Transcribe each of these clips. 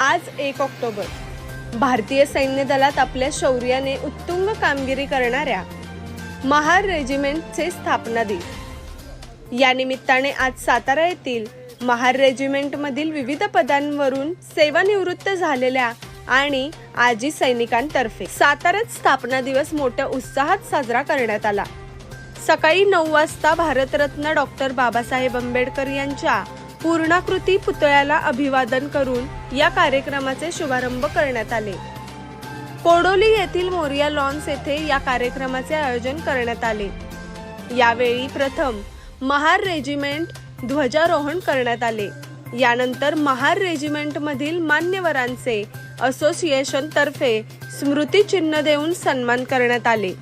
आज एक ऑक्टोबर. भारतीय सैन्य दलात आपल्या शौर्याने उत्तुंग कामगिरी करणाऱ्या महार रेजिमेंटचे स्थापना दिन. या निमित्ताने आज सातारा येथील महार रेजिमेंटमधील विविध पदांवरून सेवानिवृत्त झालेल्या आणि आजी सैनिकांतर्फे साताऱ्यात स्थापना दिवस मोठ्या उत्साहात साजरा करण्यात आला. सकाळी नऊ वाजता भारतरत्न डॉक्टर बाबासाहेब आंबेडकर यांच्या पूर्णाकृती पुतळ्याला अभिवादन करून या कार्यक्रमाचे शुभारंभ करण्यात आले. कोडोली येथील मोरिया लॉन्स येथे या कार्यक्रमाचे आयोजन करण्यात आले. यावेळी प्रथम महार रेजिमेंट ध्वजारोहण करण्यात आले. यानंतर महार रेजिमेंटमधील मान्यवरांचे असोसिएशन तर्फे स्मृतिचिन्ह देऊन सन्मान करण्यात आले.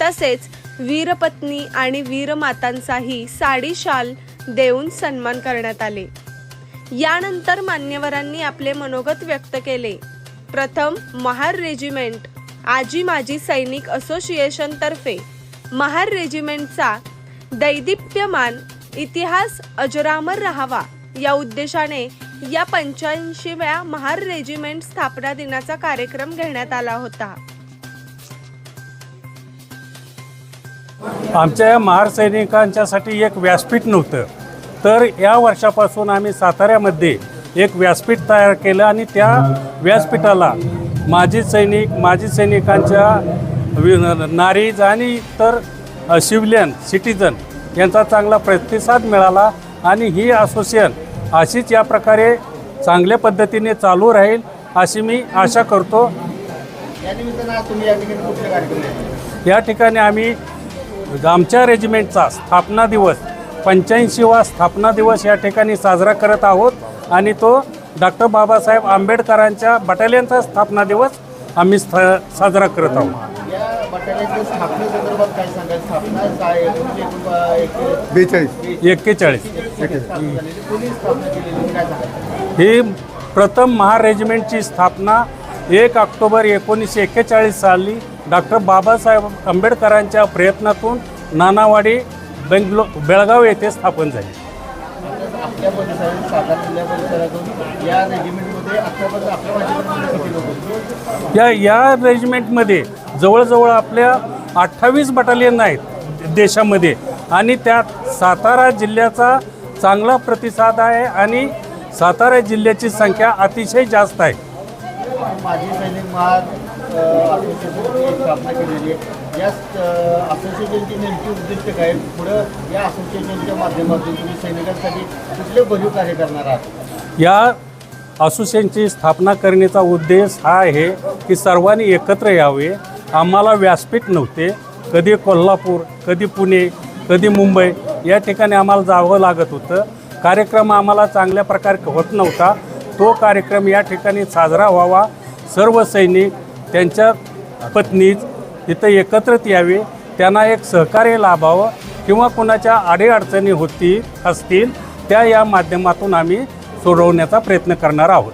तसेच वीरपत्नी आणि वीरमातांचाही साडी शाल देऊन सन्मान करण्यात आले. यानंतर मान्यवरांनी आपले मनोगत व्यक्त केले. प्रथम महार रेजिमेंट आजी माजी सैनिक असोसिएशन तर्फे महार रेजिमेंटचा दैदिप्यमान इतिहास अजरामर राहावा या उद्देशाने या पंच्याऐंशीव्या महार रेजिमेंट स्थापना दिनाचा कार्यक्रम घेण्यात आला होता. आमच्या या महार सैनिकांच्यासाठी एक व्यासपीठ नव्हतं. तर या वर्षापासून आम्ही साताऱ्यामध्ये एक व्यासपीठ तयार केलं आणि त्या व्यासपीठाला माजी सैनिक माजी सैनिकांच्या वि- नारीज आणि इतर सिव्हिलियन सिटीजन यांचा चांगला प्रतिसाद मिळाला आणि ही असोसिएशन अशीच या प्रकारे चांगल्या पद्धतीने चालू राहील अशी मी आशा करतो. या ठिकाणी आम्ही आमच्या रेजिमेंटचा स्थापना दिवस पंच्याऐंशीवा स्थापना दिवस या ठिकाणी साजरा करत आहोत. आणि तो डॉक्टर बाबासाहेब आंबेडकरांच्या बटालियनचा स्थापना दिवस आम्ही स्थ साजरा करत आहोत. बेचाळीस. एक्केचाळीस. सांगाल? ही प्रथम महार रेजिमेंटची स्थापना एक ऑक्टोबर एकोणीसशे एक्केचाळीस साली डॉक्टर बाबासाहेब आंबेडकरांच्या प्रयत्नातून नानावाडी बेंगलो बेळगाव येथे स्थापन झाली. आपल्या परिसरात सातारा जिल्ह्या परिसरातून या रेजिमेंटमध्ये आत्तापर्यंत आपल्या माझ्यापर्यंत किती लोक होते? या या रेजिमेंटमध्ये जवळजवळ आपल्या अठ्ठावीस बटालियन आहेत देशामध्ये. आणि त्यात सातारा जिल्ह्याचा चांगला प्रतिसाद आहे आणि सातारा जिल्ह्याची संख्या अतिशय जास्त आहे. माजी सैनिक महार अ, असोसिएशनची स्थापना केलेली आहे. या अ, असोसिएशनची नेमकी उद्दिष्ट काय? पुढं या असोसिएशनच्या माध्यमातून तुम्ही सैनिकांसाठी कुठले भरीव कार्य करणार आहात? या असोसिएशनची स्थापना करण्याचा उद्देश हा आहे की सर्वांनी एकत्र यावे. आम्हाला व्यासपीठ नव्हते. कधी कोल्हापूर कधी पुणे कधी मुंबई या ठिकाणी आम्हाला जावं लागत होतं. कार्यक्रम आम्हाला चांगल्या प्रकारे होत नव्हता. तो कार्यक्रम या ठिकाणी साजरा व्हावा. सर्व सैनिक त्यांच्या पत्नीच तिथं एकत्रित यावे त्यांना एक सहकार्य लाभावं किंवा कुणाच्या अडीअडचणी होती असतील त्या या माध्यमातून आम्ही सोडवण्याचा प्रयत्न करणार आहोत.